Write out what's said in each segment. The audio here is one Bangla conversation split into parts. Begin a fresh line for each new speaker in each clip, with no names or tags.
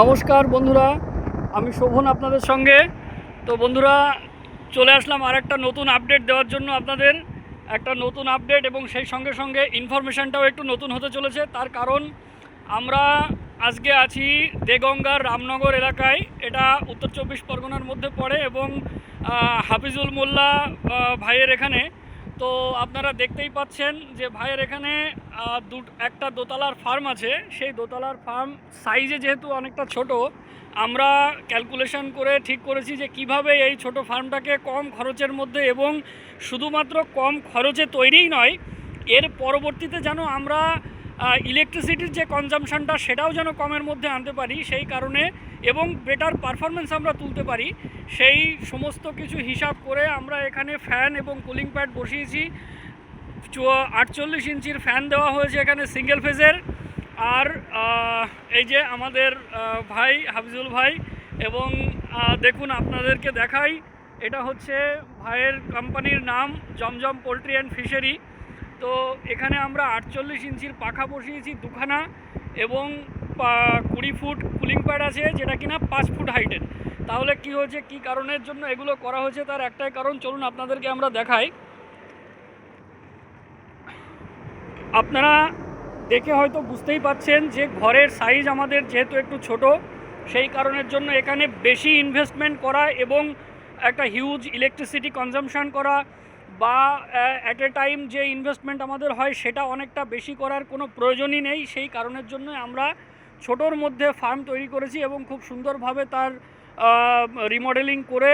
নমস্কার বন্ধুরা, আমি শোভন আপনাদের সঙ্গে। তো বন্ধুরা, চলে আসলাম আর একটা নতুন আপডেট দেওয়ার জন্য আপনাদের। একটা নতুন আপডেট এবং সেই সঙ্গে সঙ্গে ইনফরমেশানটাও একটু নতুন হতে চলেছে। তার কারণ, আমরা আজকে আছি দেগঙ্গার রামনগর এলাকায়। এটা উত্তর চব্বিশ পরগনার মধ্যে পড়ে এবং হাফিজুল মোল্লা ভাইয়ের এখানে। তো আপনারা দেখতেই পাচ্ছেন যে ভাইয়ের এখানে দু একটা দোতলার ফার্ম আছে। সেই দোতলার ফার্ম সাইজে যেহেতু অনেকটা ছোট, আমরা ক্যালকুলেশন করে ঠিক করেছি যে কীভাবে এই ছোট ফার্মটাকে কম খরচের মধ্যে এবং শুধুমাত্র কম খরচে তৈরিই নয়, এর পরবর্তীতে যেন আমরা ইলেকট্রিসিটির যে কনজামশনটা সেটাও যেন কমের মধ্যে আনতে পারি, সেই কারণে এবং বেটার পারফরমেন্স আমরা তুলতে পারি। সেই সমস্ত কিছু হিসাব করে আমরা এখানে ফ্যান এবং কুলিং প্যাড বসিয়েছি। আটচল্লিশ ইঞ্চির ফ্যান দেওয়া হয়েছে এখানে সিঙ্গেল ফেজের আর এই যে আমাদের ভাই, হাফিজুল ভাই এবং দেখুন আপনাদেরকে দেখাই, এটা হচ্ছে ভাইয়ের কোম্পানির নাম জমজম পোলট্রি অ্যান্ড ফিশারি তো এখানে আমরা আটচল্লিশ ইঞ্চির পাখা বসিয়েছি দুখানা এবং কুড়ি ফুট কুলিং প্যাড আছে যেটা কিনা পাঁচ ফুট হাইটের। তাহলে কি হয়েছে, কি কারণের জন্য এগুলো করা হয়েছে তার একটাই কারণ, চলুন আপনাদেরকে আমরা দেখাই। আপনারা দেখে হয়তো বুঝতেই পাচ্ছেন যে ঘরের সাইজ আমাদের যেহেতু একটু ছোট, সেই কারণের জন্য এখানে বেশি ইনভেস্টমেন্ট করা এবং একটা হিউজ ইলেকট্রিসিটি কনজামশন করা বা অ্যাট এ টাইম যে ইনভেস্টমেন্ট আমাদের হয় সেটা অনেকটা বেশি করার কোনো প্রয়োজনই নেই। সেই কারণের জন্য আমরা ছোটোর মধ্যে ফার্ম তৈরি করেছি এবং খুব সুন্দরভাবে তার রিমডেলিং করে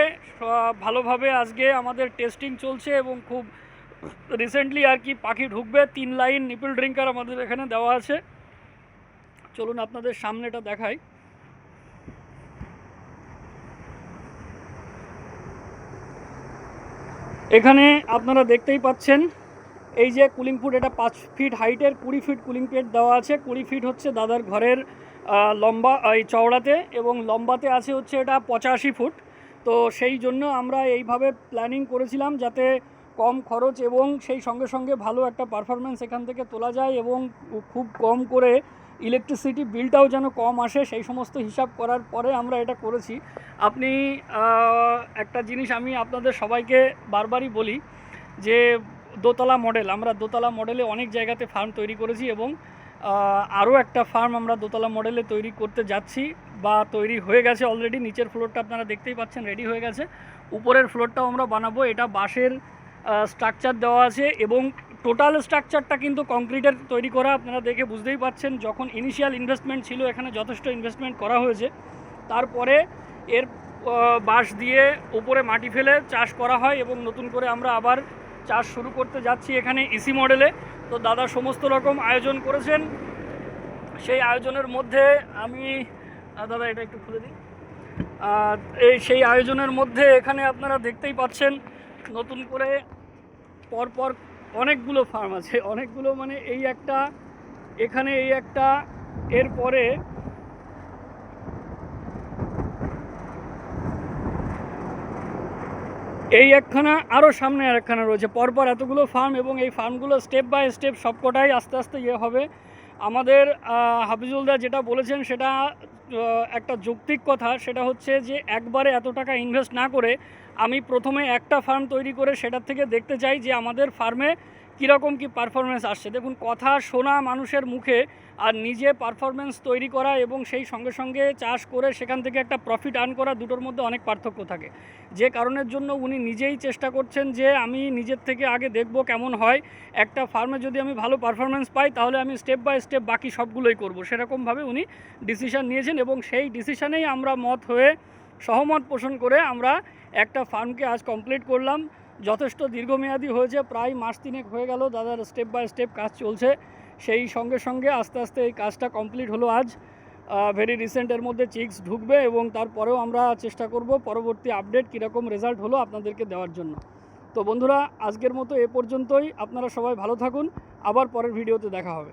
ভালোভাবে আজকে আমাদের টেস্টিং চলছে এবং খুব রিসেন্টলি আর কি পাখি ঢুকবে। তিন লাইন নিপল ড্রিঙ্কার আমাদের এখানে দেওয়া আছে। চলুন আপনাদের সামনেটা দেখাই। এখানে আপনারা দেখতেই পাচ্ছেন, এই যে কুলিং ফুট এটা পাঁচ ফিট হাইটের কুড়ি ফিট কুলিং পেট দেওয়া আছে। কুড়ি ফিট হচ্ছে দাদার ঘরের লম্বা, এই চওড়াতে এবং লম্বাতে আছে হচ্ছে এটা পঁচাশি ফুট তো সেই জন্য আমরা এইভাবে প্ল্যানিং করেছিলাম যাতে কম খরচ এবং সেই সঙ্গে সঙ্গে ভালো একটা পারফরমেন্স এখান থেকে তোলা যায় এবং খুব কম করে ইলেকট্রিসিটি বিলটাও যেন কম আসে, সেই সমস্ত হিসাব করার পরে আমরা এটা করেছি। আপনি একটা জিনিস আমি আপনাদের সবাইকে বারবারই বলি যে দোতলা মডেল আমরা দোতলা মডেলে অনেক জায়গাতে ফার্ম তৈরি করেছি এবং আরও একটা ফার্ম আমরা দোতলা মডেলে তৈরি করতে যাচ্ছি বা তৈরি হয়ে গেছে অলরেডি নিচের ফ্লোরটা আপনারা দেখতেই পাচ্ছেন রেডি হয়ে গেছে। উপরের ফ্লোরটাও আমরা বানাবো। এটা বাঁশের স্ট্রাকচার দেওয়া আছে এবং টোটাল স্ট্রাকচারটা কিন্তু কংক্রিটের তৈরি করা আপনারা দেখে বুঝতেই পাচ্ছেন, যখন ইনিশিয়াল ইনভেস্টমেন্ট ছিল এখানে যথেষ্ট ইনভেস্টমেন্ট করা হয়েছে। তারপরে এর বাঁশ দিয়ে উপরে মাটি ফেলে চাষ করা হয় এবং নতুন করে আমরা আবার চাষ শুরু করতে যাচ্ছি এখানে ইসি মডেলে তো দাদা সমস্ত রকম আয়োজন করেছেন। সেই আয়োজনের মধ্যে আমি দাদা এটা একটু খুলে দিই। এই সেই আয়োজনের মধ্যে এখানে আপনারা দেখতেই পাচ্ছেন, নতুন করে পরপর অনেকগুলো ফার্ম আছে। অনেকগুলো মানে এই একটা, এখানে এই একটা, এরপরে এই একখানা আরও সামনে আর একখানা রয়েছে। পরপর এতগুলো ফার্ম এবং এই ফার্মগুলো স্টেপ বাই স্টেপ সবকটাই আস্তে আস্তে ইয়ে হবে। আমাদের হাফিজুলদা যেটা বলেছেন সেটা একটা যৌক্তিক কথা, সেটা হচ্ছে যে একবারে এত টাকা ইনভেস্ট না করে আমি প্রথমে একটা ফার্ম তৈরি করে সেটার থেকে দেখতে চাই যে আমাদের ফার্মে কীরকম কি পারফরমেন্স আসছে? দেখুন, কথা শোনা মানুষের মুখে আর নিজে পারফরমেন্স তৈরি করা এবং সেই সঙ্গে সঙ্গে চাষ করে সেখান থেকে একটা প্রফিট আর্ন করা দুটোর মধ্যে অনেক পার্থক্য থাকে। যে কারণের জন্য উনি নিজেই চেষ্টা করছেন যে আমি নিজের থেকে আগে দেখব কেমন হয়। একটা ফার্মে যদি আমি ভালো পারফরমেন্স পাই, তাহলে আমি স্টেপ বাই স্টেপ বাকি সবগুলোই করব। সেরকমভাবে উনি ডিসিশান নিয়েছেন এবং সেই ডিসিশানেই আমরা মত হয়ে সহমত পোষণ করে আমরা একটা ফার্মকে আজ কমপ্লিট করলাম। যথেষ্ট দীর্ঘমেয়াদী হয়েছে, প্রায় মাস তিনেক হয়ে গেল দাদার স্টেপ বাই স্টেপ কাজ চলছে। সেই সঙ্গে সঙ্গে আস্তে আস্তে এই কাজটা কমপ্লিট হলো আজ। ভেরি রিসেন্টের মধ্যে চিক্স ঢুকবে এবং তারপরেও আমরা চেষ্টা করব পরবর্তী আপডেট কীরকম রেজাল্ট হলো আপনাদেরকে দেওয়ার জন্য। তো বন্ধুরা, আজকের মতো এ পর্যন্তই। আপনারা সবাই ভালো থাকুন। আবার পরের ভিডিওতে দেখা হবে।